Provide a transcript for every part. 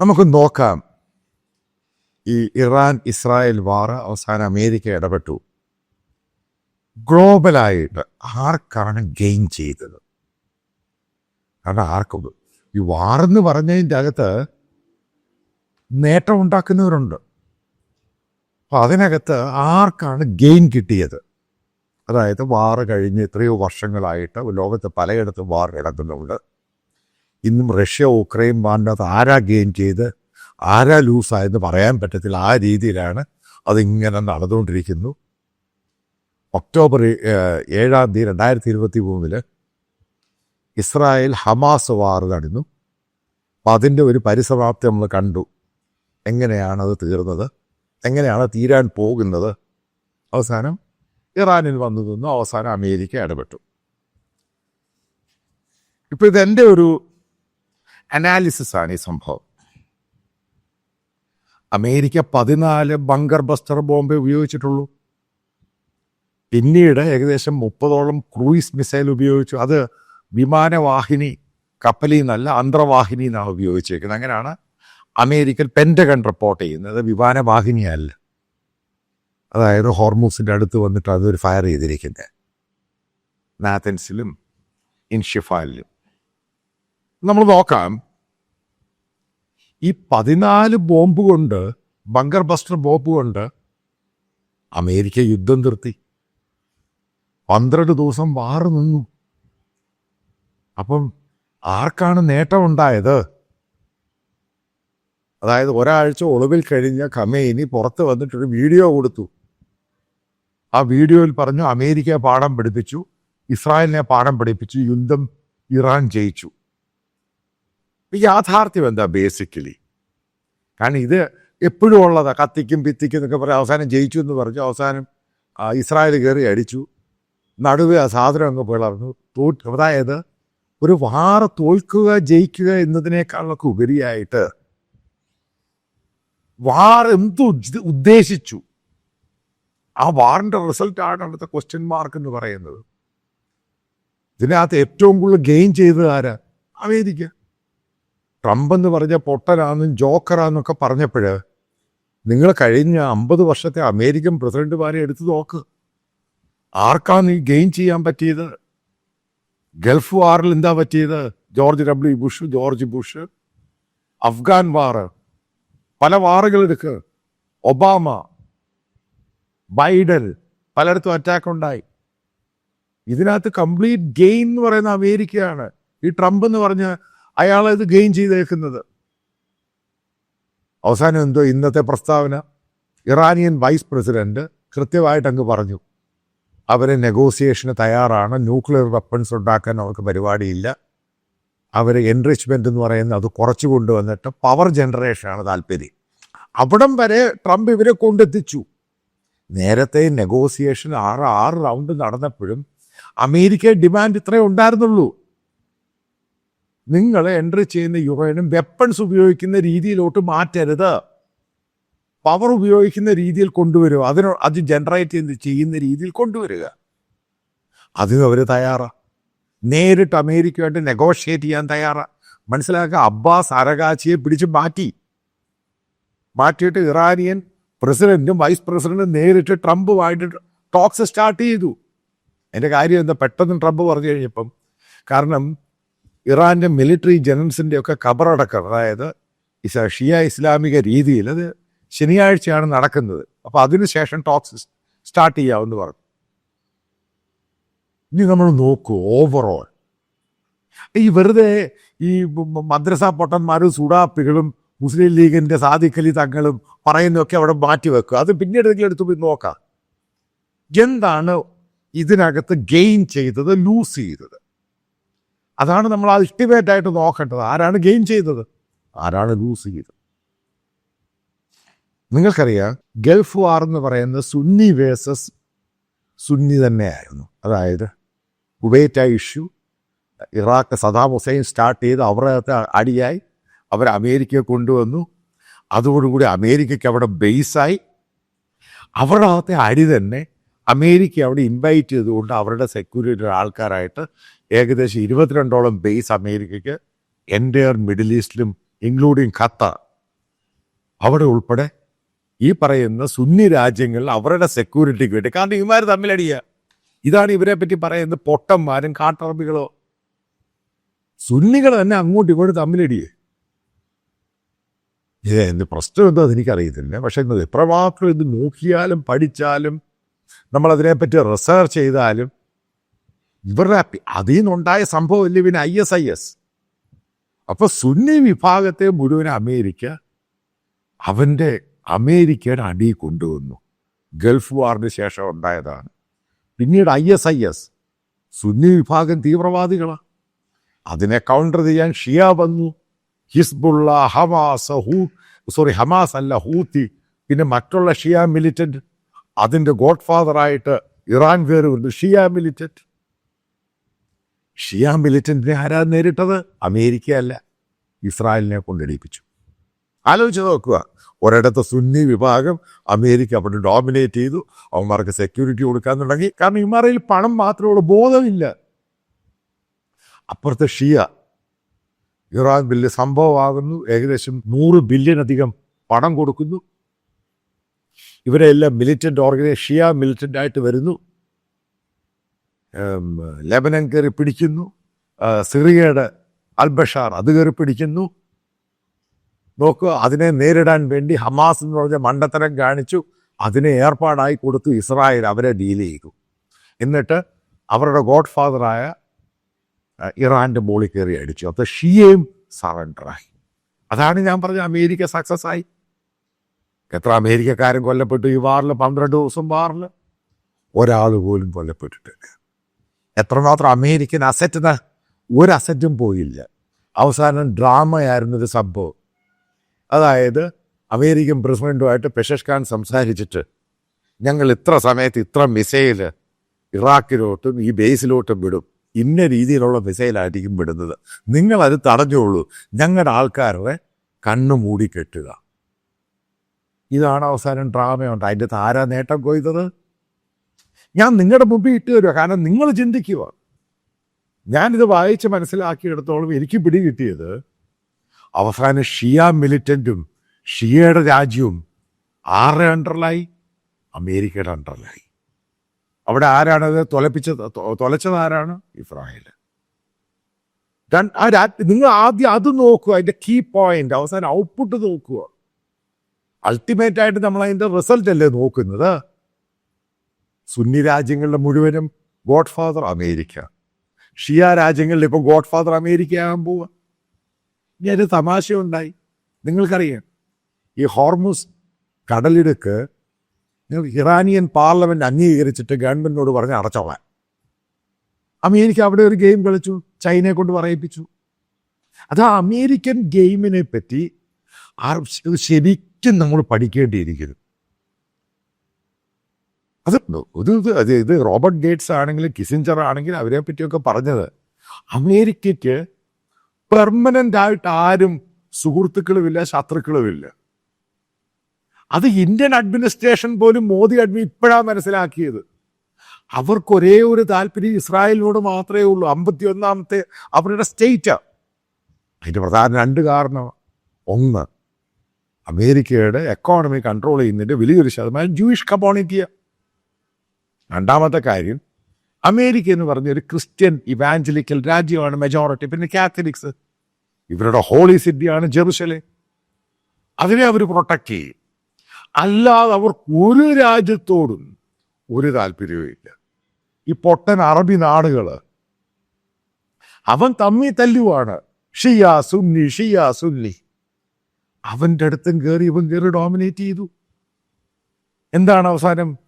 നമുക്ക് നോക്കാം. ഈ ഇറാൻ ഇസ്രായേൽ വാർ അവസാനം അമേരിക്ക ഇടപെട്ടു. ഗ്ലോബലായിട്ട് ആർക്കാണ് ഗെയിൻ ചെയ്തത്? കാരണം ആർക്കും ഈ വാറെന്ന് പറഞ്ഞതിന്റെ അകത്ത് നേട്ടം ഉണ്ടാക്കുന്നവരുണ്ട്. അപ്പം അതിനകത്ത് ആർക്കാണ് ഗെയിൻ കിട്ടിയത്? അതായത് വാർ കഴിഞ്ഞ് എത്രയോ വർഷങ്ങളായിട്ട് ലോകത്ത് പലയിടത്തും വാർ നടക്കുന്നുണ്ട് ഇന്നും റഷ്യ ഉക്രൈൻ വാറിനകത്ത് ആരാ ഗെയിൻ ചെയ്ത്? ആരാ ലൂസായെന്ന് പറയാൻ പറ്റത്തില്ല. ആ രീതിയിലാണ് അതിങ്ങനെ നടന്നുകൊണ്ടിരിക്കുന്നു. ഒക്ടോബർ ഏഴാം തീയതി രണ്ടായിരത്തി ഇരുപത്തി മൂന്നിൽ ഇസ്രായേൽ ഹമാസ് വാർ നടന്നു. അപ്പം അതിന്റെ ഒരു പരിസമാപ്തി നമ്മൾ കണ്ടു. എങ്ങനെയാണത് തീർന്നത്? എങ്ങനെയാണ് തീരാൻ പോകുന്നത്? അവസാനം ഇറാനിൽ വന്നു നിന്നു. അവസാനം അമേരിക്ക ഇടപെട്ടു. ഇപ്പം ഇതെന്റെ ഒരു അനാലിസിസ് ആണ് ഈ സംഭവം. അമേരിക്ക പതിനാല് ബങ്കർ ബസ്റ്റർ ബോംബ് ഉപയോഗിച്ചിട്ടുള്ളൂ. പിന്നീട് ഏകദേശം മുപ്പതോളം ക്രൂയിസ് മിസൈൽ ഉപയോഗിച്ചു. അത് വിമാനവാഹിനി കപ്പലിൽ നിന്നല്ല അന്തർവാഹിനി എന്നാണ് ഉപയോഗിച്ചേക്കുന്നത്. അങ്ങനെയാണ് അമേരിക്കൻ പെന്റഗൺ റിപ്പോർട്ട് ചെയ്യുന്നത്. വിമാനവാഹിനിയല്ല. അതായത് ഹോർമൂസിന്റെ അടുത്ത് വന്നിട്ട് അതൊരു ഫയർ ചെയ്തിരിക്കുന്നത് നാത്തൻസിലും ഇൻഷിഫാലിലും. നമ്മൾ നോക്കാം. ഈ പതിനാല് ബോംബ് കൊണ്ട് ബങ്കർ ബസ്റ്റർ ബോംബ് കൊണ്ട് അമേരിക്ക യുദ്ധം നിർത്തി. പന്ത്രണ്ട് ദിവസം വാറു നിന്നു. അപ്പം ആർക്കാണ് നേട്ടമുണ്ടായത്? അതായത് ഒരാഴ്ച ഒളിവിൽ കഴിഞ്ഞ ഖമേനി പുറത്ത് വന്നിട്ടൊരു വീഡിയോ കൊടുത്തു. ആ വീഡിയോയിൽ പറഞ്ഞു അമേരിക്കയെ പാഠം പഠിപ്പിച്ചു ഇസ്രായേലിനെ പാഠം പഠിപ്പിച്ചു യുദ്ധം ഇറാൻ ജയിച്ചു. യാഥാർത്ഥ്യം എന്താ ബേസിക്കലി കാരണം ഇത് എപ്പോഴും ഉള്ളതാ. കത്തിക്കും പിത്തിക്കും എന്നൊക്കെ പറയും അവസാനം ജയിച്ചു എന്ന് പറഞ്ഞു. അവസാനം ഇസ്രായേൽ കയറി അടിച്ചു. നടുവേ ആ സാധനം അങ്ങ് പിളർന്നു. തോറ്റ് അതായത് ഒരു വാറ തോൽക്കുക ജയിക്കുക എന്നതിനേക്കാളൊക്കെ ഉപരിയായിട്ട് വാർ എന്ത് ഉദ്ദേശിച്ചു? ആ വാറിന്റെ റിസൾട്ടാണ് അവിടുത്തെ ക്വസ്റ്റ്യൻ മാർക്ക് എന്ന് പറയുന്നത്. ഇതിനകത്ത് ഏറ്റവും കൂടുതൽ ഗെയിൻ ചെയ്തത് ആരാ? അമേരിക്ക. ട്രംപ് എന്ന് പറഞ്ഞ പൊട്ടനാന്നും ജോക്കറാന്നൊക്കെ പറഞ്ഞപ്പോഴ് നിങ്ങൾ കഴിഞ്ഞ അമ്പത് വർഷത്തെ അമേരിക്കൻ പ്രസിഡന്റുമാരെ എടുത്തു നോക്ക്. ആർക്കാണ് ഈ ഗെയിൻ ചെയ്യാൻ പറ്റിയത്? ഗൾഫ് വാറിൽ എന്താ പറ്റിയത്? George W Bush George Bush. Afghan war. പല വാറുകൾ എടുക്ക്. ഒബാമ ബൈഡൻ പലയിടത്തും അറ്റാക്ക് ഉണ്ടായി. ഇതിനകത്ത് കംപ്ലീറ്റ് ഗെയിൻ എന്ന് പറയുന്ന അമേരിക്കയാണ്. ഈ ട്രംപ് എന്ന് പറഞ്ഞ അയാളെ ഇത് ഗെയിൻ ചെയ്തേക്കുന്നത്. അവസാനം എന്തോ ഇന്നത്തെ പ്രസ്താവന? ഇറാനിയൻ വൈസ് പ്രസിഡന്റ് കൃത്യമായിട്ട് അങ്ങ് പറഞ്ഞു. അവർ നെഗോസിയേഷന് തയ്യാറാണ് ന്യൂക്ലിയർ വെപ്പൺസ് ഉണ്ടാക്കാൻ അവർക്ക് പരിപാടിയില്ല. അവർ എൻറിച്ച്മെന്റ് എന്ന് പറയുന്നത് അത് കുറച്ച് കൊണ്ടുവന്നിട്ട് പവർ ജനറേഷനാണ് താല്പര്യം. അവിടം വരെ ട്രംപ് ഇവരെ കൊണ്ടെത്തിച്ചു. നേരത്തെ നെഗോസിയേഷൻ ആറ് ആറ് റൗണ്ട് നടന്നപ്പോഴും അമേരിക്ക ഡിമാൻഡ് ഇത്രേ ഉണ്ടായിരുന്നുള്ളൂ. നിങ്ങൾ എൻട്രി ചെയ്യുന്ന യുറേനും വെപ്പൺസ് ഉപയോഗിക്കുന്ന രീതിയിലോട്ട് മാറ്റരുത്. പവർ ഉപയോഗിക്കുന്ന രീതിയിൽ കൊണ്ടുവരിക. അതിനോ അത് ജനറേറ്റ് ചെയ്യുന്ന രീതിയിൽ കൊണ്ടുവരിക. അതിന് അവർ തയ്യാറാ. നേരിട്ട് അമേരിക്കയുമായിട്ട് നെഗോഷിയേറ്റ് ചെയ്യാൻ തയ്യാറാ. മനസ്സിലാക്കുക? അബ്ബാസ് അരകാച്ചിയെ പിടിച്ച് മാറ്റി. മാറ്റിയിട്ട് ഇറാനിയൻ പ്രസിഡന്റും വൈസ് പ്രസിഡന്റും നേരിട്ട് ട്രംപുമായിട്ട് ടോക്സ് സ്റ്റാർട്ട് ചെയ്തു. എന്റെ കാര്യം എന്താ? പെട്ടെന്ന് ട്രംപ് പറഞ്ഞു കഴിഞ്ഞപ്പം. കാരണം ഇറാന്റെ മിലിറ്ററി ജനറൽസിന്റെ ഒക്കെ കബറടക്കം അതായത് ഇസ- ഷിയ ഇസ്ലാമിക രീതിയിൽ അത് ശനിയാഴ്ചയാണ് നടക്കുന്നത്. അപ്പോൾ അതിനുശേഷം ടോക്സ് സ്റ്റാർട്ട് ചെയ്യാമെന്ന് പറഞ്ഞു. ഇനി നമ്മൾ നോക്കൂ ഓവറോൾ ഈ വെറുതെ ഈ മദ്രസ പൊട്ടന്മാരും സുഡാപ്പികളും മുസ്ലിം ലീഗിന്റെ സാദിഖലി തങ്ങളും പറയുന്നതൊക്കെ അവിടെ മാറ്റി വെക്കുക. അത് പിന്നീട് എന്തെങ്കിലും എടുത്ത് പോയി നോക്കാം. എന്താണ് ഇതിനകത്ത് ഗെയിൻ ചെയ്തത് ലൂസ് ചെയ്തത്? അതാണ് നമ്മൾ അൾട്ടിമേറ്റ് ആയിട്ട് നോക്കേണ്ടത്. ആരാണ് ഗെയിൻ ചെയ്തത്? ആരാണ് ലൂസ് ചെയ്തത്? നിങ്ങൾക്കറിയാം ഗൾഫ് വാർ എന്ന് പറയുന്നത് സുന്നി വേഴ്സസ് സുന്നി തന്നെയായിരുന്നു. അതായത് Kuwait issue Iraq Saddam Hussein start ചെയ്ത് അവരുടെ അടിയായി. അവർ അമേരിക്കയെ കൊണ്ടുവന്നു. അതോടുകൂടി അമേരിക്കയ്ക്ക് അവിടെ ബേസായി അവരുടെ അടി തന്നെ അമേരിക്ക അവിടെ ഇൻവൈറ്റ് ചെയ്തുകൊണ്ട് അവരുടെ സെക്യൂരിറ്റി ആൾക്കാരായിട്ട് ഏകദേശം ഇരുപത്തിരണ്ടോളം ബേസ് അമേരിക്കയ്ക്ക് എന്റയർ മിഡിൽ ഈസ്റ്റിലും ഇൻക്ലൂഡിങ് ഖത്ത അവിടെ ഉൾപ്പെടെ ഈ പറയുന്ന സുന്നി രാജ്യങ്ങൾ അവരുടെ സെക്യൂരിറ്റിക്ക് വേണ്ടി കാരണം ഇവന്മാർ തമ്മിലടിയ. ഇതാണ് ഇവരെ പറ്റി പറയുന്നത് പൊട്ടന്മാരും കാട്ടറബികളോ. സുന്നികൾ തന്നെ അങ്ങോട്ടും ഇങ്ങോട്ടും തമ്മിലടിയേ. ഇത് എന്ത് പ്രശ്നം എന്തോ അതെനിക്കറിയത്തില്ല. പക്ഷെ എത്രമാത്രം ഇത് നോക്കിയാലും പഠിച്ചാലും നമ്മളതിനെപ്പറ്റി റിസർച്ച് ചെയ്താലും ഇവരുടെ അതിൽ നിന്നുണ്ടായ സംഭവമില്ല പിന്നെ ഐ എസ് ഐ എസ്? അപ്പൊ സുന്നി വിഭാഗത്തെ മുഴുവൻ അമേരിക്ക അവന്റെ അമേരിക്കയുടെ അടി കൊണ്ടുവന്നു. ഗൾഫ് വാറിന് ശേഷം ഉണ്ടായതാണ്. പിന്നീട് I S I S. Sunni വിഭാഗം തീവ്രവാദികളാണ് അതിനെ കൗണ്ടർ ചെയ്യാൻ ഷിയ വന്നു. Hezbollah Hamas who sorry Hamas അല്ല ഹൂത്തി പിന്നെ മറ്റുള്ള ഷിയ മിലിറ്റന്റ് അതിന്റെ ഗോഡ് ഫാദറായിട്ട് ഇറാൻ പേര് വന്നു ഷിയ മിലിറ്റന്റ് ഷിയ മിലിറ്റന്റിനെ ആരാ നേരിട്ടത് അമേരിക്കയല്ല ഇസ്രായേലിനെ കൊണ്ടെടുപ്പിച്ചു ആലോചിച്ച് നോക്കുക ഒരിടത്ത് സുന്നി വിഭാഗം അമേരിക്ക അവിടെ ഡോമിനേറ്റ് ചെയ്തു അവന്മാർക്ക് സെക്യൂരിറ്റി കൊടുക്കാൻ തുടങ്ങി. കാരണം ഇമാറയിൽ പണം മാത്രമേ ഉള്ളൂ ബോധമില്ല. അപ്പുറത്തെ ഷിയ ഇറാൻ ബില്ല് സംഭവമാകുന്നു ഏകദേശം നൂറ് ബില്യൺ അധികം പണം കൊടുക്കുന്നു. ഇവരെല്ലാം മിലിറ്റന്റ് ഓർഗനൈസ് ഷിയ മിലിറ്റന്റായിട്ട് വരുന്നു. ലെബനൻ കയറി പിടിക്കുന്നു. സിറിയയുടെ അൽബഷാർ അത് കയറി പിടിക്കുന്നു. നോക്കുക അതിനെ നേരിടാൻ വേണ്ടി ഹമാസ് എന്ന് പറഞ്ഞ മണ്ടത്തരം കാണിച്ചു. അതിനെ ഏർപ്പാടായി കൊടുത്തു ഇസ്രായേൽ അവരെ ഡീൽ ചെയ്തു. എന്നിട്ട് അവരുടെ ഗോഡ് ഫാദറായ ഇറാന്റെ മോളിൽ കയറി അടിച്ചു. അത് ഷിയയും സറണ്ടറായി. അതാണ് ഞാൻ പറഞ്ഞ അമേരിക്ക സക്സസ് ആയി. എത്ര അമേരിക്കക്കാരും കൊല്ലപ്പെട്ടു? ഈ വാറിൽ പന്ത്രണ്ട് ദിവസം വാറിൽ ഒരാൾ പോലും കൊല്ലപ്പെട്ടിട്ടില്ല. എത്രമാത്രം അമേരിക്കൻ അസറ്റിന് ഒരു അസറ്റും പോയില്ല. അവസാനം ഡ്രാമയായിരുന്നൊരു സംഭവം. അതായത് അമേരിക്കൻ പ്രസിഡന്റുമായിട്ട് പെഷഷ് ഖാൻ സംസാരിച്ചിട്ട് ഞങ്ങൾ ഇത്ര സമയത്ത് ഇത്ര മിസൈൽ ഇറാഖിലോട്ടും ഈ ബേസിലോട്ടും വിടും. ഇന്ന രീതിയിലുള്ള മിസൈലായിരിക്കും വിടുന്നത്. നിങ്ങളത് തടഞ്ഞോളൂ. ഞങ്ങളുടെ ആൾക്കാരെ കണ്ണു മൂടിക്കെട്ടുക ഇതാണ് അവസാനം ഡ്രാമയുണ്ട്. അതിന്റെ താരാ നേട്ടം കൊയ്തത്. ഞാൻ നിങ്ങളുടെ മുമ്പിൽ ഇട്ട് തരുക കാരണം നിങ്ങൾ ചിന്തിക്കുക. ഞാനിത് വായിച്ച് മനസ്സിലാക്കിയെടുത്തോളം എനിക്ക് പിടി കിട്ടിയത് അവസാനം ഷിയ മിലിറ്റന്റും ഷിയയുടെ രാജ്യവും ആരുടെ അണ്ടറിലായി? അമേരിക്കയുടെ അണ്ടറിലായി. അവിടെ ആരാണത് തൊലപ്പിച്ചത്? തൊലച്ചത് ആരാണ്? ഇസ്രായേൽ നിങ്ങൾ ആദ്യം അത് നോക്കുക അതിന്റെ കീ പോയിന്റ് അവസാനം ഔട്ട്പുട്ട് നോക്കുക. അൾട്ടിമേറ്റ് ആയിട്ട് നമ്മൾ അതിന്റെ റിസൾട്ട് അല്ലേ നോക്കുന്നത്? സുന്നി രാജ്യങ്ങളുടെ മുഴുവനും ഗോഡ് ഫാദർ അമേരിക്ക. ഷിയ രാജ്യങ്ങളിൽ ഇപ്പോൾ ഗോഡ് ഫാദർ അമേരിക്ക ആകാൻ പോവുക ഇനി ഒരു തമാശയുണ്ടായി. നിങ്ങൾക്കറിയാം ഈ ഹോർമുസ് കടലിടുക്ക് ഇറാനിയൻ പാർലമെന്റ് അംഗീകരിച്ചിട്ട് ഗവൺമെന്റിനോട് പറഞ്ഞ് അടച്ചോളാൻ അമേരിക്ക അവിടെ ഒരു ഗെയിം കളിച്ചു ചൈനയെ കൊണ്ട് പറയിപ്പിച്ചു. അത് അമേരിക്കൻ ഗെയിമിനെ പറ്റി ശരിക്കും നമ്മൾ പഠിക്കേണ്ടിയിരിക്കുന്നു. അത് ഇത് അത് ഇത് റോബർട്ട് ഗേറ്റ്സ് ആണെങ്കിലും കിസിഞ്ചർ ആണെങ്കിലും അവരെ പറ്റിയൊക്കെ പറഞ്ഞത്. അമേരിക്കയ്ക്ക് പെർമനന്റ് ആയിട്ട് ആരും സുഹൃത്തുക്കളുമില്ല ശത്രുക്കളുമില്ല. അത് ഇന്ത്യൻ അഡ്മിനിസ്ട്രേഷൻ പോലും മോദി അഡ്മി ഇപ്പോഴാണ് മനസ്സിലാക്കിയത്. അവർക്ക് ഒരേ ഒരു താല്പര്യം ഇസ്രായേലിനോട് മാത്രമേ ഉള്ളൂ. അമ്പത്തി ഒന്നാമത്തെ അവരുടെ സ്റ്റേറ്റ് അതിന്റെ പ്രധാന രണ്ട് കാരണം. ഒന്ന് അമേരിക്കയുടെ എക്കോണമി കൺട്രോൾ ചെയ്യുന്നതിന്റെ വലിയൊരു ശതമാനം ജൂയിഷ് കമ്മ്യൂണിറ്റിയ രണ്ടാമത്തെ കാര്യം അമേരിക്ക എന്ന് പറഞ്ഞ ഒരു ക്രിസ്ത്യൻ ഇവാഞ്ചലിക്കൽ രാജ്യമാണ് മെജോറിറ്റി പിന്നെ കാത്തലിക്സ് ഇവരുടെ ഹോളി സിറ്റിയാണ് ജെറുസലേം. അതിനെ അവർ പ്രൊട്ടക്ട് ചെയ്യും. അല്ലാതെ അവർക്ക് ഒരു രാജ്യത്തോടും ഒരു താല്പര്യവും ഇല്ല. ഈ പൊട്ടൻ അറബി നാടുകൾ അവൻ തമ്മി തല്ലുവാണ്. ഷിയ സുന്നി ഷിയ സുന്നി. അവന്റെ അടുത്തും കയറി ഇവൻ കയറി ഡോമിനേറ്റ് ചെയ്തു. എന്താണ് അവസാനം?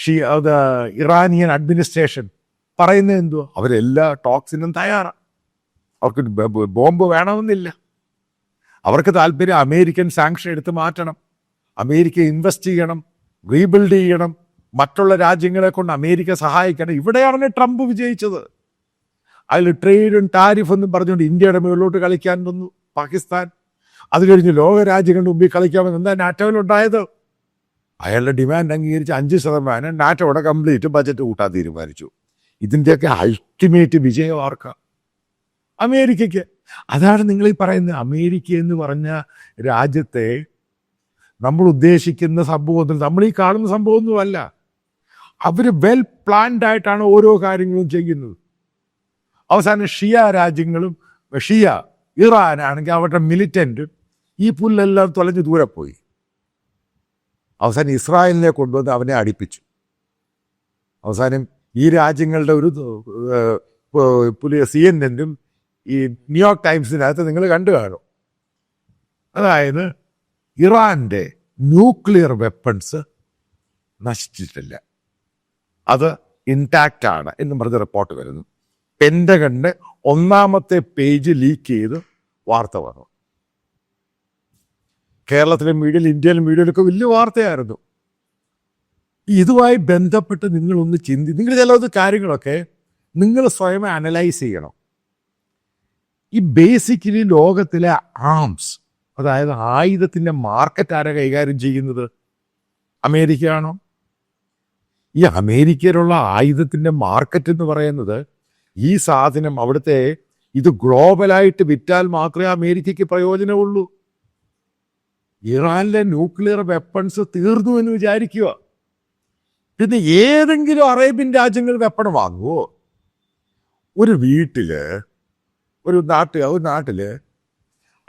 ഷി അത് ഇറാനിയൻ അഡ്മിനിസ്ട്രേഷൻ പറയുന്നത് എന്തുവാ? അവരെല്ലാ ടോക്സിനും തയ്യാറാണ് അവർക്ക് ബോംബ് വേണമെന്നില്ല. അവർക്ക് താല്പര്യം അമേരിക്കൻ സാങ്ഷൻ എടുത്ത് മാറ്റണം. അമേരിക്ക ഇൻവെസ്റ്റ് ചെയ്യണം റീബിൽഡ് ചെയ്യണം. മറ്റുള്ള രാജ്യങ്ങളെ കൊണ്ട് അമേരിക്ക സഹായിക്കണം. ഇവിടെയാണ് ട്രംപ് വിജയിച്ചത്. അതിൽ ട്രേഡും ടാരിഫ് എന്നും പറഞ്ഞുകൊണ്ട് ഇന്ത്യയുടെ മുകളിലോട്ട് കളിക്കാൻ വന്നു പാകിസ്ഥാൻ. അത് കഴിഞ്ഞ് ലോക രാജ്യങ്ങളുടെ മുമ്പിൽ കളിക്കാമെന്ന് എന്താ നാറ്റോയിലുണ്ടായത് അയാളുടെ ഡിമാൻഡ് അംഗീകരിച്ച് അഞ്ച് ശതമാനം നാറ്റോടെ കംപ്ലീറ്റ് ബജറ്റ് കൂട്ടാൻ തീരുമാനിച്ചു. ഇതിന്റെയൊക്കെ അൾട്ടിമേറ്റ് വിജയം ആർക്ക? അമേരിക്കയ്ക്ക്. അതാണ് നിങ്ങൾ ഈ പറയുന്നത്. അമേരിക്ക എന്ന് പറഞ്ഞ രാജ്യത്തെ നമ്മൾ ഉദ്ദേശിക്കുന്ന സംഭവത്തിൽ നമ്മൾ ഈ കാണുന്ന സംഭവമൊന്നുമല്ല അവർ വെൽ പ്ലാൻഡ് ആയിട്ടാണ് ഓരോ കാര്യങ്ങളും ചെയ്യുന്നത്. അവസാനം ഷിയ രാജ്യങ്ങളും ഷിയ ഇറാനാണെങ്കിൽ അവരുടെ മിലിറ്റന്റും ഈ പുല്ലെല്ലാം തുലഞ്ഞ് ദൂരെ പോയി. അവസാനം ഇസ്രായേലിനെ കൊണ്ടുവന്ന് അവനെ അടിപ്പിച്ചു. അവസാനം ഈ രാജ്യങ്ങളുടെ ഒരു പുതിയ സി എൻ എന്നും ഈ ന്യൂയോർക്ക് ടൈംസിനകത്ത് നിങ്ങൾ കണ്ടു കാണും. അതായത് ഇറാന്റെ ന്യൂക്ലിയർ വെപ്പൺസ് നശിച്ചിട്ടില്ല. അത് ഇൻടാക്റ്റ് ആണ് എന്ന് പറഞ്ഞ റിപ്പോർട്ട് വരുന്നു. പെൻഡഗണിന്റെ ഒന്നാമത്തെ പേജ് ലീക്ക് ചെയ്ത് വാർത്ത വന്നു. കേരളത്തിലെ മീഡിയയിൽ ഇന്ത്യയിലെ മീഡിയയിലൊക്കെ വലിയ വാർത്തയായിരുന്നു. ഇതുമായി ബന്ധപ്പെട്ട് നിങ്ങളൊന്ന് ചിന്തി നിങ്ങൾ ചില കാര്യങ്ങളൊക്കെ നിങ്ങൾ സ്വയം അനലൈസ് ചെയ്യണം. ഈ ബേസിക്കലി ലോകത്തിലെ ആംസ് അതായത് ആയുധത്തിന്റെ മാർക്കറ്റ് ആരെ കൈകാര്യം ചെയ്യുന്നത്? അമേരിക്കയാണോ? ഈ അമേരിക്കയിലുള്ള ആയുധത്തിന്റെ മാർക്കറ്റ് എന്ന് പറയുന്നത് ഈ സാധനം അവിടുത്തെ ഇത് ഗ്ലോബലായിട്ട് വിറ്റാൽ മാത്രമേ അമേരിക്കയ്ക്ക് പ്രയോജനമുള്ളൂ. ഇറാനിലെ ന്യൂക്ലിയർ വെപ്പൺസ് തീർന്നു എന്ന് വിചാരിക്കുക പിന്നെ ഏതെങ്കിലും അറേബ്യൻ രാജ്യങ്ങൾ വെപ്പൺ വാങ്ങുമോ ഒരു വീട്ടിൽ ഒരു നാട്ടിൽ ഒരു നാട്ടിൽ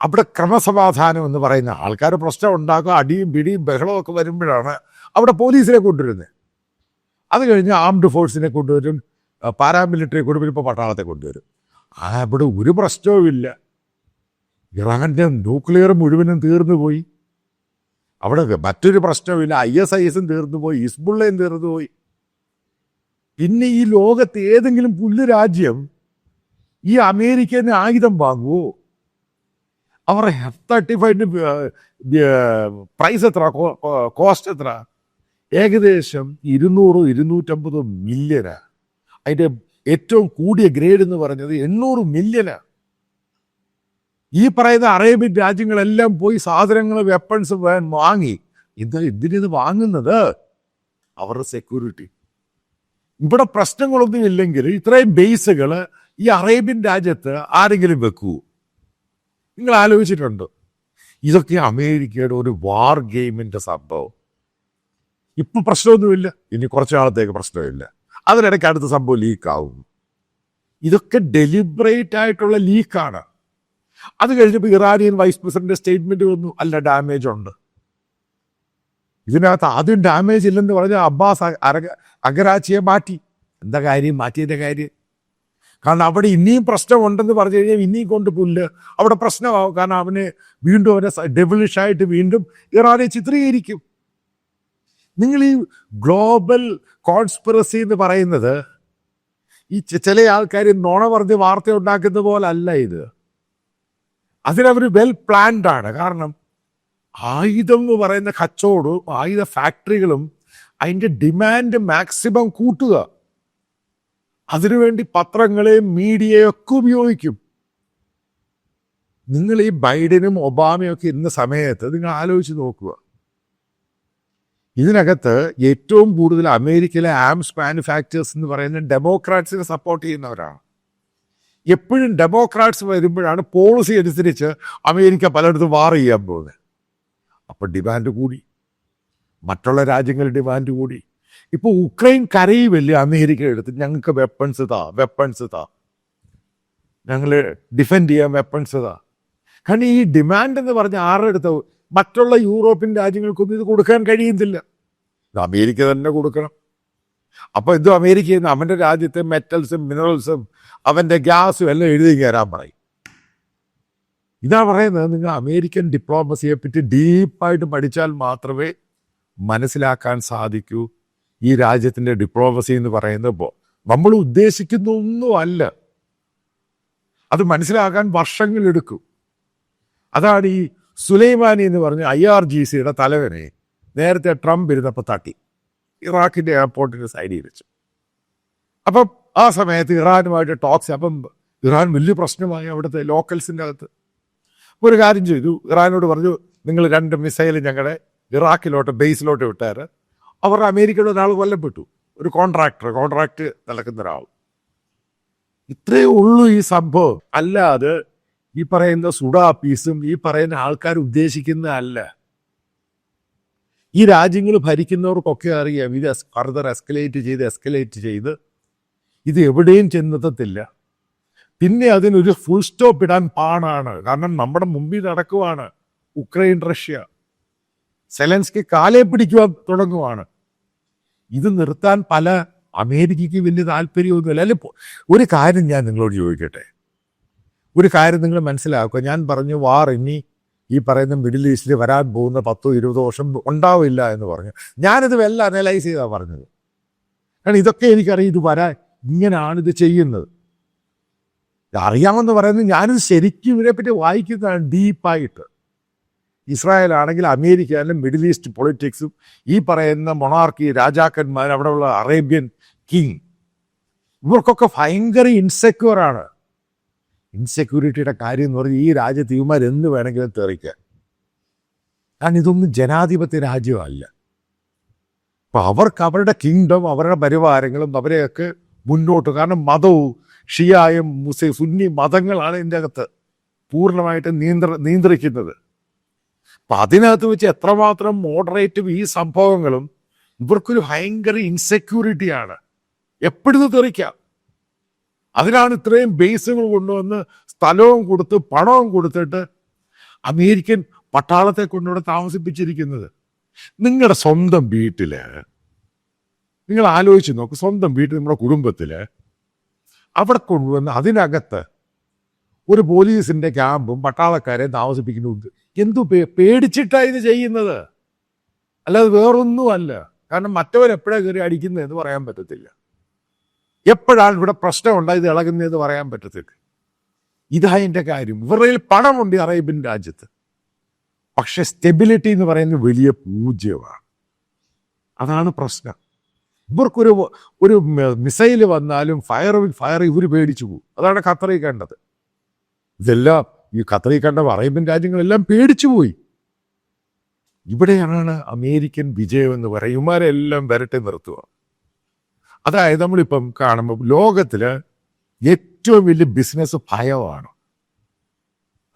അവിടെ ക്രമസമാധാനം എന്ന് പറയുന്ന ആൾക്കാർ പ്രശ്നം ഉണ്ടാക്കുക അടിയും പിടിയും ബഹളവും ഒക്കെ വരുമ്പോഴാണ് അവിടെ പോലീസിനെ കൊണ്ടുവരുന്നത് അത് കഴിഞ്ഞ് ആംഡ് ഫോഴ്സിനെ കൊണ്ടുവരും പാരാമിലിറ്ററി കൊണ്ടുവരും ഇപ്പോൾ പട്ടാളത്തെ കൊണ്ടുവരും. അവിടെ ഒരു പ്രശ്നവുമില്ല. ഇറാന്റെ ന്യൂക്ലിയർ മുഴുവനും തീർന്നു പോയി. അവിടെ മറ്റൊരു പ്രശ്നമില്ല ഐ എസ് ഐ എസും തീർന്നു പോയി ഇസ്ബുള്ളയും തീർന്നു പോയി പിന്നെ ഈ ലോകത്ത് ഏതെങ്കിലും പുല്ല് രാജ്യം ഈ അമേരിക്കന് ആയുധം വാങ്ങുമോ അവർ എഫ് തേർട്ടി ഫൈവിന് പ്രൈസ് എത്ര? കോസ്റ്റ് എത്ര? ഏകദേശം ഇരുന്നൂറ് ഇരുന്നൂറ്റമ്പത് മില്യനാണ് അതിന്റെ ഏറ്റവും കൂടിയ ഗ്രേഡ് എന്ന് പറഞ്ഞത് എണ്ണൂറ് മില്യനാ ഈ പറയുന്ന അറേബ്യൻ രാജ്യങ്ങളെല്ലാം പോയി സാധനങ്ങൾ വെപ്പൺസ് വാങ്ങി. ഇത് എന്തിനത് വാങ്ങുന്നത്? അവരുടെ സെക്യൂരിറ്റി ഇവിടെ പ്രശ്നങ്ങളൊന്നും ഇല്ലെങ്കിൽ ഇത്രയും ബേസുകൾ ഈ അറേബ്യൻ രാജ്യത്ത് ആരെങ്കിലും വെക്കൂ. നിങ്ങൾ ആലോചിച്ചിട്ടുണ്ടോ? ഇതൊക്കെ അമേരിക്കയുടെ ഒരു വാർ ഗെയിമിന്റെ സംഭവം. ഇപ്പം പ്രശ്നമൊന്നുമില്ല. ഇനി കുറച്ച് നാളത്തേക്ക് പ്രശ്നമില്ല. അതിനിടയ്ക്ക് അടുത്ത സംഭവം ലീക്കാവും ഇതൊക്കെ ഡെലിബറേറ്റ് ആയിട്ടുള്ള ലീക്കാണ് അത് കഴിഞ്ഞപ്പോൾ ഇറാനിയൻ വൈസ് പ്രസിഡന്റ് സ്റ്റേറ്റ്മെന്റ് വന്നു അല്ല ഡാമേജ് ഉണ്ട്. ഇതിനകത്ത് ആദ്യം ഡാമേജ് ഇല്ലെന്ന് പറഞ്ഞ അബ്ബാസ് അഗരാച്ചിയെ മാറ്റി. എന്താ കാര്യം? മാറ്റിയതിന്റെ കാര്യം? കാരണം അവിടെ ഇനിയും പ്രശ്നമുണ്ടെന്ന് പറഞ്ഞു കഴിഞ്ഞാൽ ഇനിയും കൊണ്ട് പുല്ല്. അവിടെ പ്രശ്നമാവും. കാരണം അവന് വീണ്ടും അവനെ ഡെവലിഷായിട്ട് വീണ്ടും ഇറാനെ ചിത്രീകരിക്കും. നിങ്ങൾ ഈ ഗ്ലോബൽ കോൺസ്പിറസി എന്ന് പറയുന്നത് ഈ ചില ആൾക്കാർ നോണ പറഞ്ഞ് വാർത്ത ഉണ്ടാക്കുന്ന പോലല്ല ഇത്. അതിനവർ വെൽ പ്ലാൻഡ് ആണ്. കാരണം ആയുധം എന്ന് പറയുന്ന കച്ചവടവും ആയുധ ഫാക്ടറികളും അതിന്റെ ഡിമാൻഡ് മാക്സിമം കൂട്ടുക. അതിനുവേണ്ടി പത്രങ്ങളെയും മീഡിയയും ഒക്കെ ഉപയോഗിക്കും. നിങ്ങൾ ഈ ബൈഡനും ഒബാമയും ഒക്കെ ഇന്ന സമയത്ത് നിങ്ങൾ ആലോചിച്ച് നോക്കുക. ഇതിനകത്ത് ഏറ്റവും കൂടുതൽ അമേരിക്കയിലെ ആംസ് മാനുഫാക്ചേഴ്സ് എന്ന് പറയുന്ന ഡെമോക്രാറ്റ്സിനെ സപ്പോർട്ട് ചെയ്യുന്നവരാണ്. എപ്പോഴും ഡെമോക്രാറ്റ്സ് വരുമ്പോഴാണ് പോളിസി അനുസരിച്ച് അമേരിക്ക പലയിടത്തും വാർ ചെയ്യാൻ പോകുന്നത്. അപ്പോൾ ഡിമാൻഡ് കൂടി. മറ്റുള്ള രാജ്യങ്ങളുടെ ഡിമാൻഡ് കൂടി. ഇപ്പോൾ ഉക്രൈൻ കരയുമല്ലേ അമേരിക്ക എടുത്ത്? ഞങ്ങൾക്ക് വെപ്പൺസ് താ വെപ്പൺസ് താ. ഞങ്ങൾ ഡിഫെൻഡ് ചെയ്യാൻ വെപ്പൺസ് താ. കാരണം ഈ ഡിമാൻഡ് എന്ന് പറഞ്ഞ ആരുടെ അടുത്ത്? മറ്റുള്ള യൂറോപ്യൻ രാജ്യങ്ങൾക്കൊന്നും ഇത് കൊടുക്കാൻ കഴിയുന്നില്ല. ഇത് അമേരിക്ക തന്നെ കൊടുക്കണം. അപ്പോൾ എന്തോ അമേരിക്കയിൽ നിന്ന് അവന്റെ രാജ്യത്തെ മെറ്റൽസും മിനറൽസും അവന്റെ ഗ്യാസും എല്ലാം എഴുതി കയറാൻ പറയും. ഇതാ പറയുന്നത് നിങ്ങൾ അമേരിക്കൻ ഡിപ്ലോമസിയെ പറ്റി ഡീപ്പായിട്ട് പഠിച്ചാൽ മാത്രമേ മനസ്സിലാക്കാൻ സാധിക്കൂ ഈ രാജ്യത്തിന്റെ ഡിപ്ലോമസി എന്ന് പറയുന്നത് നമ്മൾ ഉദ്ദേശിക്കുന്ന ഒന്നും അല്ല അത് മനസ്സിലാക്കാൻ വർഷങ്ങളെടുക്കും അതാണ് ഈ സുലൈമാനി എന്ന് പറഞ്ഞ ഐ ആർ ജി സിയുടെ തലവനെ നേരത്തെ ട്രംപ് ഇരുന്നപ്പോൾ തട്ടി. ഇറാഖിന്റെ എയർപോർട്ടിന്റെ സൈഡിൽ വെച്ചു അപ്പം ആ സമയത്ത് ഇറാനുമായിട്ട് ടോക്സ് അപ്പം ഇറാൻ വലിയ പ്രശ്നമായി അവിടുത്തെ ലോക്കൽസിന്റെ അകത്ത്. ഒരു കാര്യം ചെയ്തു. ഇറാനോട് പറഞ്ഞു നിങ്ങൾ രണ്ട് മിസൈൽ ഞങ്ങളുടെ ഇറാഖിലോട്ട് ബേസിലോട്ട് വിട്ടാറ് അവർ അമേരിക്കയുടെ ഒരാൾ കൊല്ലപ്പെട്ടു. ഒരു കോൺട്രാക്ടർ കോൺട്രാക്ട് നടക്കുന്ന ഒരാൾ. ഇത്രയേ ഉള്ളൂ ഈ സംഭവം. അല്ലാതെ ഈ പറയുന്ന സുഡാ പീസും ഈ പറയുന്ന ആൾക്കാർ ഉദ്ദേശിക്കുന്ന അല്ല. ഈ രാജ്യങ്ങൾ ഭരിക്കുന്നവർക്കൊക്കെ അറിയാം. ഇത് ഫർദർ എസ്കലേറ്റ് ചെയ്ത് എസ്കലേറ്റ് ചെയ്ത്. ഇത് എവിടെയും ചെന്നെത്തത്തില്ല. പിന്നെ അതിനൊരു ഫുൾ സ്റ്റോപ്പ് ഇടാൻ പാടാണ്. കാരണം നമ്മുടെ മുമ്പിൽ നടക്കുവാണ് ഉക്രൈൻ റഷ്യ. സെലൻസ്കി കാലേ പിടിക്കുവാൻ തുടങ്ങുവാണ്. ഇത് നിർത്താൻ പല അമേരിക്കയ്ക്ക് വലിയ താല്പര്യമൊന്നുമില്ല. അല്ലെ ഒരു കാര്യം ഞാൻ നിങ്ങളോട് ചോദിക്കട്ടെ? ഒരു കാര്യം നിങ്ങൾ മനസ്സിലാക്കുക. ഞാൻ പറഞ്ഞു വാർ ഇനി ഈ പറയുന്ന മിഡിൽ ഈസ്റ്റിൽ വരാൻ പോകുന്ന പത്തോ ഇരുപതോ വർഷം ഉണ്ടാവില്ല എന്ന് പറഞ്ഞു. ഞാനിത് വെല്ല അനലൈസ് ചെയ്താണ് പറഞ്ഞത്. കാരണം ഇതൊക്കെ എനിക്കറിയാം ഇത് വരാൻ ഇങ്ങനെയാണ് ഇത് ചെയ്യുന്നത്. അറിയാമെന്ന് പറയുന്നത് ഞാനിത് ശരിക്കും ഇതിനെപ്പറ്റി വായിക്കുന്നതാണ് ഡീപ്പായിട്ട് ഇസ്രായേൽ ആണെങ്കിൽ അമേരിക്ക ആയാലും മിഡിൽ ഈസ്റ്റ് പൊളിറ്റിക്സും ഈ പറയുന്ന മൊണാർക്കി രാജാക്കന്മാർ അവിടെയുള്ള അറേബ്യൻ കിങ് ഇവർക്കൊക്കെ ഭയങ്കര ഇൻസെക്യൂർ ആണ്. ഇൻസെക്യൂരിറ്റിയുടെ കാര്യം എന്ന് പറഞ്ഞാൽ ഈ രാജ്യത്ത് ഇവന്മാർ എന്ത് വേണമെങ്കിലും തെറിക്കുക കാരണം ഇതൊന്നും ജനാധിപത്യ രാജ്യമല്ല. അപ്പൊ അവർക്ക് അവരുടെ കിങ്ഡം അവരുടെ പരിവാരങ്ങളും അവരെയൊക്കെ മുന്നോട്ട് കാരണം മതവും ഷിയായും മുസ്ലിം സുന്നി മതങ്ങളാണ് ഇതിന്റെ അകത്ത് പൂർണമായിട്ട് നിയന്ത്ര നിയന്ത്രിക്കുന്നത്. അപ്പൊ അതിനകത്ത് വെച്ച് എത്രമാത്രം മോഡറേറ്റും ഈ സംഭവങ്ങളും ഇവർക്കൊരു ഭയങ്കര ഇൻസെക്യൂരിറ്റിയാണ് എപ്പോഴും തെറിക്കാം. അതിനാണ് ഇത്രയും ബേസുകൾ കൊണ്ടുവന്ന് സ്ഥലവും കൊടുത്ത് പണവും കൊടുത്തിട്ട് അമേരിക്കൻ പട്ടാളത്തെ കൊണ്ടുവിടെ താമസിപ്പിച്ചിരിക്കുന്നത്. നിങ്ങളുടെ സ്വന്തം വീട്ടിൽ നിങ്ങൾ ആലോചിച്ച് നോക്ക് സ്വന്തം വീട്ടിൽ നമ്മുടെ കുടുംബത്തിൽ അവിടെ കൊണ്ടുവന്ന് അതിനകത്ത് ഒരു പോലീസിന്റെ ക്യാമ്പും പട്ടാളക്കാരെ താമസിപ്പിക്കുന്നുണ്ട്. എന്തു പേടിച്ചിട്ടാണ് ഇത് ചെയ്യുന്നത്? അല്ലാതെ വേറൊന്നുമല്ല. കാരണം മറ്റവരെപ്പോഴാണ് കയറി അടിക്കുന്നത് എന്ന് പറയാൻ പറ്റത്തില്ല. എപ്പോഴാണ് ഇവിടെ പ്രശ്നം ഉണ്ടായത് ഇളകുന്നതെന്ന് പറയാൻ പറ്റത്തില്ല. ഇതാ എന്റെ കാര്യം. ഇവരുടെ പണമുണ്ട് അറേബ്യൻ രാജ്യത്ത്. പക്ഷെ സ്റ്റെബിലിറ്റി എന്ന് പറയുന്നത് വലിയ പൂജ്യമാണ്. അതാണ് പ്രശ്നം. ഇവർക്കൊരു ഒരു മിസൈൽ വന്നാലും ഫയർ ഫയർ ഇവർ പേടിച്ചു പോകും. അതാണ് ഖത്തറിൽ കണ്ടത്. ഇതെല്ലാം ഈ ഖത്തറിൽ കണ്ട അറേബ്യൻ രാജ്യങ്ങളെല്ലാം പേടിച്ചു പോയി. ഇവിടെയാണ് അമേരിക്കൻ വിജയം എന്ന് പറയുമാരെല്ലാം വരട്ടെ നിർത്തുക. അതായത് നമ്മളിപ്പം കാണുമ്പോൾ ലോകത്തിൽ ഏറ്റവും വലിയ ബിസിനസ് ഭയമാണ്.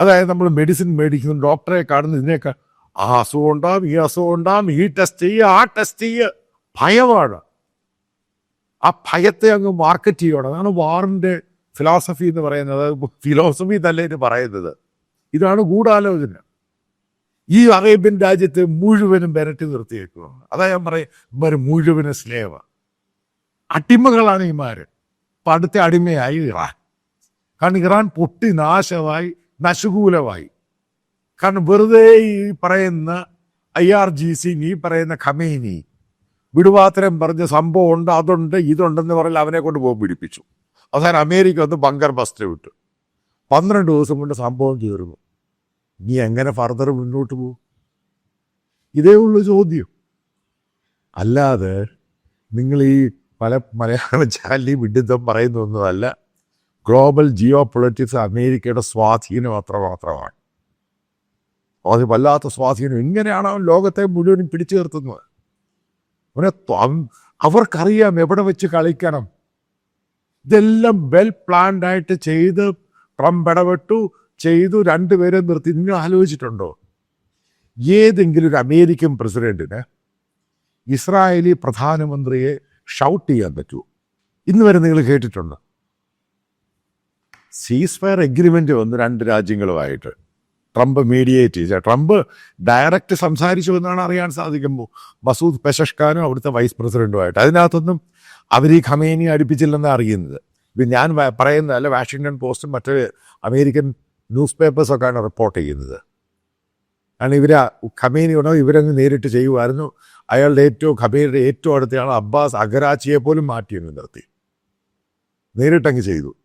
അതായത് നമ്മൾ മെഡിസിൻ മേടിക്കുന്നു ഡോക്ടറെ കാണുന്നു ഇതിനേക്കാൾ ആ അസുഖം ഉണ്ടാവും ഈ അസുഖം ഉണ്ടാവും ഈ ടെസ്റ്റ് ചെയ്യുക ആ ടെസ്റ്റ് ചെയ്യുക. ഭയമാണ്. ആ ഭയത്തെ അങ്ങ് മാർക്കറ്റ് ചെയ്യണം. അതാണ് വാറിന്റെ ഫിലോസഫി എന്ന് പറയുന്നത്. ഫിലോസഫി തന്നെ ഇത് പറയുന്നത്. ഇതാണ് ഗൂഢാലോചന. ഈ അറേബ്യൻ രാജ്യത്തെ മുഴുവനും വിരട്ടി നിർത്തിയേക്കുക. അതാ ഞാൻ പറയും ഇവർ മുഴുവനും സ്ലേവ അടിമകളാണ് ഇമാര്. ഇപ്പൊ അടുത്ത അടിമയായി ഇറാൻ. കാരണം ഇറാൻ പൊട്ടി നാശമായി നശകൂലമായി. കാരണം വെറുതെ ഈ പറയുന്ന ഐ ആർ ജി സി നീ പറയുന്ന ഖമേനി വിടുവാത്തരം പറഞ്ഞ സംഭവം ഉണ്ട് അതുണ്ട് ഇതുണ്ടെന്ന് പറഞ്ഞാൽ അവനെ കൊണ്ട് പോകും പിടിപ്പിച്ചു. അവസാനം അമേരിക്ക വന്ന് ബങ്കർ ബസ്റ്റ് വിട്ടു. പന്ത്രണ്ട് ദിവസം കൊണ്ട് സംഭവം തീർന്നു നീ എങ്ങനെ ഫർദർ മുന്നോട്ട് പോകും? ഇതേ ഉള്ളൂ ചോദ്യം. അല്ലാതെ നിങ്ങൾ ഈ പല മലയാള ചാനലിൽ വിഡിത്തം പറയുന്നൊന്നുമല്ല ഗ്ലോബൽ ജിയോ പൊളിറ്റിക്സ് അമേരിക്കയുടെ സ്വാധീനം അത്ര മാത്രമാണ് അത് വല്ലാത്ത സ്വാധീനം. ഇങ്ങനെയാണ് അവൻ ലോകത്തെ മുഴുവനും പിടിച്ചു നിർത്തുന്നത്. അവനെ അവർക്കറിയാം എവിടെ വെച്ച് കളിക്കണം. ഇതെല്ലാം വെൽ പ്ലാൻഡ് ആയിട്ട് ചെയ്ത് ട്രംപ് ഇടപെട്ടു ചെയ്തു രണ്ടുപേരെ നിർത്തി. നിങ്ങൾ ആലോചിച്ചിട്ടുണ്ടോ? ഏതെങ്കിലും ഒരു അമേരിക്കൻ പ്രസിഡന്റിന് ഇസ്രായേലി പ്രധാനമന്ത്രിയെ ഷൗട്ട് ചെയ്യാൻ പറ്റുമോ ഇന്ന് വരെ നിങ്ങൾ കേട്ടിട്ടുണ്ട്? സീസ് ഫയർ എഗ്രിമെന്റ് വന്നു രണ്ട് രാജ്യങ്ങളുമായിട്ട് ട്രംപ് മീഡിയേറ്റ് ചെയ്ത. ട്രംപ് ഡയറക്റ്റ് സംസാരിച്ചു എന്നാണ് അറിയാൻ സാധിക്കുമ്പോൾ മസൂദ് പെഷഷ്ഖാനും അവിടുത്തെ വൈസ് പ്രസിഡന്റുമായിട്ട് അതിനകത്തൊന്നും അവർ ഈ ഖമേനി അടുപ്പിച്ചില്ലെന്ന് അറിയുന്നത്. ഇത് ഞാൻ പറയുന്നത് പറയുന്നതല്ല വാഷിങ്ടൺ പോസ്റ്റും മറ്റ് അമേരിക്കൻ ന്യൂസ് പേപ്പേഴ്സൊക്കെയാണ് റിപ്പോർട്ട് ചെയ്യുന്നത്. കാരണം ഇവർ ഖമേനി ഉണ്ടോ ഇവരങ്ങ് നേരിട്ട് ചെയ്യുമായിരുന്നു അയാളുടെ ഏറ്റവും ഖബീറിന്റെ ഏറ്റവും അടുത്തയാൾ അബ്ബാസ് അഗരാച്ചിയെ പോലും മാറ്റിയങ്ങ് നിർത്തി. നേരിട്ടങ്ങ് ചെയ്തു.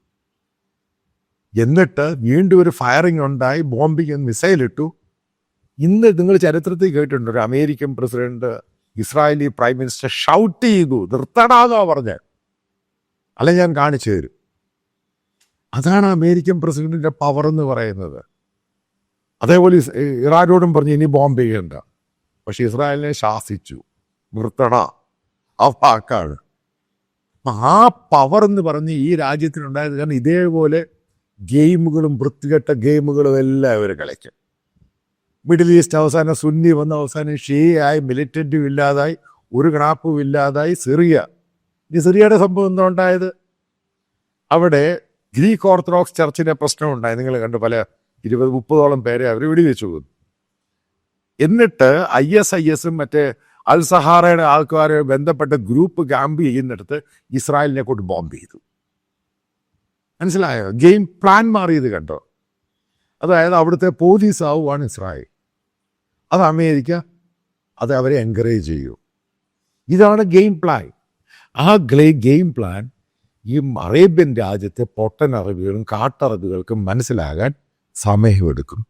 എന്നിട്ട് വീണ്ടും ഒരു ഫയറിംഗ് ഉണ്ടായി ബോംബിങ് മിസൈൽ ഇട്ടു. ഇന്ന് നിങ്ങൾ ചരിത്രത്തിൽ കേട്ടിട്ടുണ്ട് ഒരു American president Israeli prime minister shout ചെയ്തു നിർത്തടാന്നോ പറഞ്ഞ. അല്ല ഞാൻ കാണിച്ചു തരും. അതാണ് അമേരിക്കൻ പ്രസിഡന്റിന്റെ പവർ എന്ന് പറയുന്നത്. അതേപോലെ ഇറാനോടും പറഞ്ഞു ഇനി ബോംബ് ചെയ്യണ്ട. പക്ഷെ ഇസ്രായേലിനെ ശാസിച്ചു. നിർത്തണ. ആ വാക്കാണ്. ആ പവർ എന്ന് പറഞ്ഞ് ഈ രാജ്യത്തിനുണ്ടായത് കാരണം ഇതേപോലെ ഗെയിമുകളും വൃത്തികെട്ട ഗെയിമുകളും എല്ലാം ഇവർ കളിക്കും. മിഡിൽ ഈസ്റ്റ് അവസാനം സുന്നി വന്ന അവസാനം ഷീയായി മിലിറ്റന്റും ഇല്ലാതായി ഒരു കണാപ്പും ഇല്ലാതായി സിറിയ. ഈ സിറിയയുടെ സംഭവം എന്താ ഉണ്ടായത്? അവിടെ ഗ്രീക്ക് ഓർത്തഡോക്സ് ചർച്ചിന്റെ പ്രശ്നമുണ്ടായി. നിങ്ങൾ കണ്ടു പല ഇരുപത് മുപ്പതോളം പേരെ അവർ വെടിവെച്ചു കൊന്നു. എന്നിട്ട് ഐ എസ് ഐ എസും മറ്റേ അൽ സഹാറയുടെ ആൾക്കാരെ ബന്ധപ്പെട്ട ഗ്രൂപ്പ് ക്യാമ്പ് ചെയ്യുന്നിടത്ത് ഇസ്രായേലിനെ കൊണ്ട് ബോംബ് ചെയ്തു. മനസ്സിലായോ? ഗെയിം പ്ലാൻ മാറിയത് കണ്ടോ? അതായത് അവിടുത്തെ പോലീസ് ആവുകയാണ് ഇസ്രായേൽ. അത് അമേരിക്ക അത് അവരെ എൻകറേജ് ചെയ്യൂ. ഇതാണ് ഗെയിം പ്ലാൻ ആ ഗെയിം പ്ലാൻ ഈ അറേബ്യൻ രാജ്യത്തെ പൊട്ടൻ അറബികളും കാട്ടറബികൾക്കും മനസ്സിലാകാൻ സമയമെടുക്കും.